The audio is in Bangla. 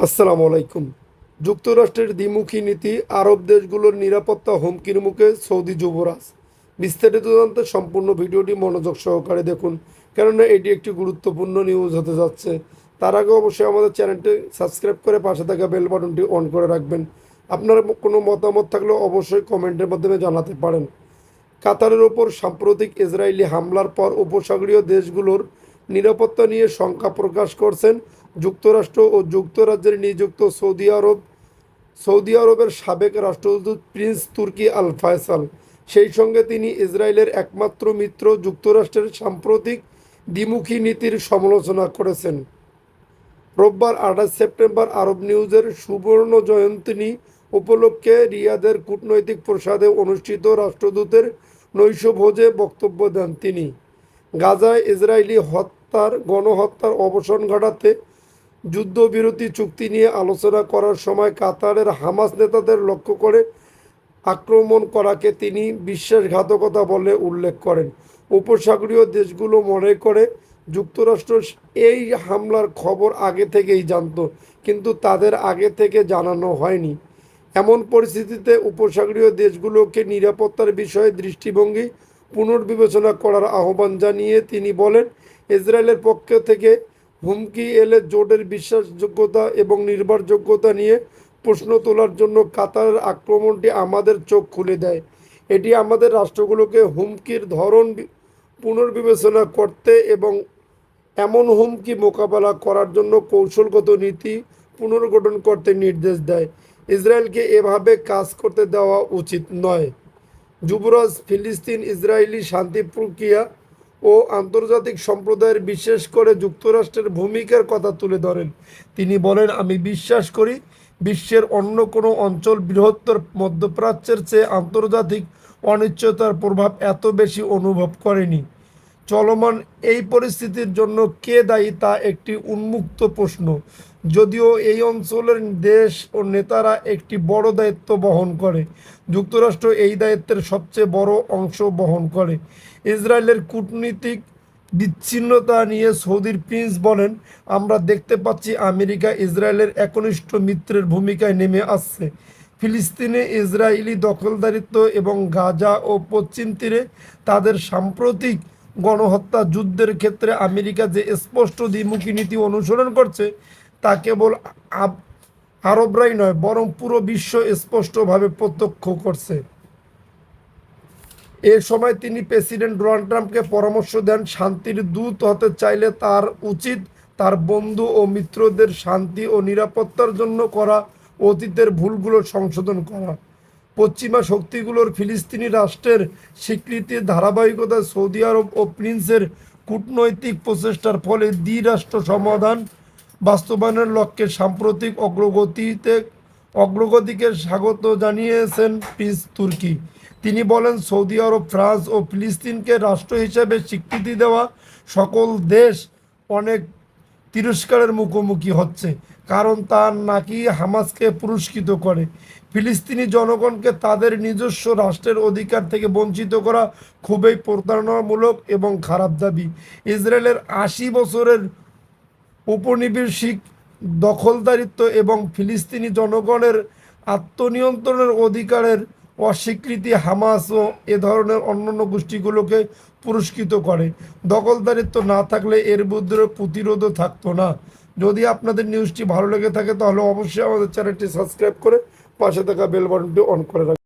আসসালামু আলাইকুম। যুক্তরাষ্ট্রের দ্বিমুখী নীতি, আরব দেশগুলোর নিরাপত্তা হুমকির মুখে সৌদি যুবরাজ। বিস্তারিত জানতে সম্পূর্ণ ভিডিওটি মনোযোগ সহকারে দেখুন, কেননা এটি একটি গুরুত্বপূর্ণ নিউজ হতে যাচ্ছে। তার আগে অবশ্যই আমাদের চ্যানেলটি সাবস্ক্রাইব করে পাশে থাকা বেল বাটনটি অন করে রাখবেন। আপনার কোনো মতামত থাকলে অবশ্যই কমেন্টের মাধ্যমে জানাতে পারেন। কাতারের ওপর সাম্প্রতিক ইসরায়েলি হামলার পর উপসাগরীয় দেশগুলোর নিরাপত্তা নিয়ে শঙ্কা প্রকাশ করছেন যুক্তরাষ্ট্র ও যুক্তরাজ্যের নিযুক্ত সৌদি আরব, সৌদি আরবের সাবেক রাষ্ট্রদূত প্রিন্স তুর্কি আল ফয়সাল। সেই সঙ্গে তিনি ইসরায়েলের একমাত্র মিত্র, যুক্তরাষ্ট্রের সাম্প্রতিক দ্বিমুখী নীতির সমালোচনা করেছেন। রোববার আঠাশ সেপ্টেম্বর আরব নিউজের সুবর্ণ জয়ন্তী উপলক্ষে রিয়াদের কূটনৈতিক প্রসাদে অনুষ্ঠিত রাষ্ট্রদূতের নৈশভোজে বক্তব্য দেন তিনি। গাজায় ইসরায়েলি হত্যার, গণহত্যার অবসান ঘটাতে যুদ্ধবিরতি চুক্তি নিয়ে আলোচনা করার সময় কাতারের হামাস নেতাদের লক্ষ্য করে আক্রমণ করাকে তিনি বিশ্বাসঘাতকতা বলে উল্লেখ করেন। উপসাগরীয় দেশগুলো মনে করে যুক্তরাষ্ট্র এই হামলার খবর আগে থেকেই জানত, কিন্তু তাদের আগে থেকে জানানো হয়নি। এমন পরিস্থিতিতে উপসাগরীয় দেশগুলোকে নিরাপত্তার বিষয়ে দৃষ্টিভঙ্গি পুনর্বিবেচনা করার আহ্বান জানিয়ে তিনি বলেন, ইসরায়েলের পক্ষ থেকে হুমকি এলে জোটের বিশ্বাসযোগ্যতা এবং নির্ভরযোগ্যতা নিয়ে প্রশ্ন তোলার জন্য কাতারের আক্রমণটি আমাদের চোখ খুলে দেয়। এটি আমাদের রাষ্ট্রগুলোকে হুমকির ধরন পুনর্বিবেচনা করতে এবং এমন হুমকি মোকাবেলা করার জন্য কৌশলগত নীতি পুনর্গঠন করতে নির্দেশ দেয়। ইসরায়েলকে এভাবে কাজ করতে দেওয়া উচিত নয়। যুবরাজ ফিলিস্তিন ইসরায়েলি শান্তি প্রক্রিয়া ও আন্তর্জাতিক সম্প্রদায়ের বিশেষ করে যুক্তরাষ্ট্রের ভূমিকার কথা তুলে ধরেন। তিনি বলেন, আমি বিশ্বাস করি বিশ্বের অন্য কোনো অঞ্চল বৃহত্তর মধ্যপ্রাচ্যের চেয়ে আন্তর্জাতিক অনিশ্চয়তার প্রভাব এত বেশি অনুভব করেনি। চলমান এই পরিস্থিতির জন্য কে দায়ী তা একটি উন্মুক্ত প্রশ্ন। যদিও এই অঞ্চলের দেশ ও নেতারা একটি বড় দায়িত্ব বহন করে, যুক্তরাষ্ট্র এই দায়িত্বের সবচেয়ে বড় অংশ বহন করে। ইসরায়েলের কূটনীতিক বিচ্ছিন্নতা নিয়ে সৌদির প্রিন্স বলেন, আমরা দেখতে পাচ্ছি আমেরিকা ইসরায়েলের একনিষ্ঠ মিত্রের ভূমিকায় নেমে আসছে। ফিলিস্তিনে ইসরায়েলি দখলদারিত্ব এবং গাজা ও পশ্চিম তীরে তাদের সাম্প্রতিক গণহত্যা যুদ্ধের ক্ষেত্রে আমেরিকা যে স্পষ্ট দ্বিমুখী নীতি অনুসরণ করছে তা কেবল আরবরাই নয়, বরং পুরো বিশ্ব স্পষ্টভাবে প্রত্যক্ষ করছে। এ সময় তিনি প্রেসিডেন্ট ডোনাল্ড ট্রাম্পকে পরামর্শ দেন, শান্তির দূত হতে চাইলে তার উচিত তার বন্ধু ও মিত্রদের শান্তি ও নিরাপত্তার জন্য করা, অতীতের ভুলগুলো সংশোধন করা। পশ্চিমা শক্তিগুলোর ফিলিস্তিনি রাষ্ট্রের স্বীকৃতির ধারাবাহিকতায় সৌদি আরব ও প্রিন্সের কূটনৈতিক প্রচেষ্টার ফলে দ্বিরাষ্ট্র সমাধান বাস্তবায়নের লক্ষ্যে সাম্প্রতিক অগ্রগতিতে অগ্রগতিকে স্বাগত জানিয়েছেন প্রিন্স তুর্কি। তিনি বলেন, সৌদি আরব, ফ্রান্স ও ফিলিস্তিনকে রাষ্ট্র হিসেবে স্বীকৃতি দেওয়া সকল দেশ অনেক তিরস্কারের মুখোমুখি হচ্ছে, কারণ তার নাকি হামাসকে পুরস্কৃত করে। ফিলিস্তিনি জনগণকে তাদের নিজস্ব রাষ্ট্রের অধিকার থেকে বঞ্চিত করা খুবই প্রতারণামূলক এবং খারাপ দাবি। ইসরায়েলের আশি বছরের উপনিবেশিক দখলদারিত্ব এবং ফিলিস্তিনি জনগণের আত্মনিয়ন্ত্রণের অধিকারের অস্বীকৃতি হামাস ও এ ধরনের অন্যান্য গোষ্ঠীগুলোকে পুরস্কৃত করে। দখলদারিত্ব না থাকলে এর বিরুদ্ধে প্রতিরোধও থাকতো না। যদি আপনাদের নিউজটি ভালো লেগে থাকে, তাহলে অবশ্যই আমাদের চ্যানেলটি সাবস্ক্রাইব করে পাশে থাকা বেল বাটনটি অন করে রাখবেন।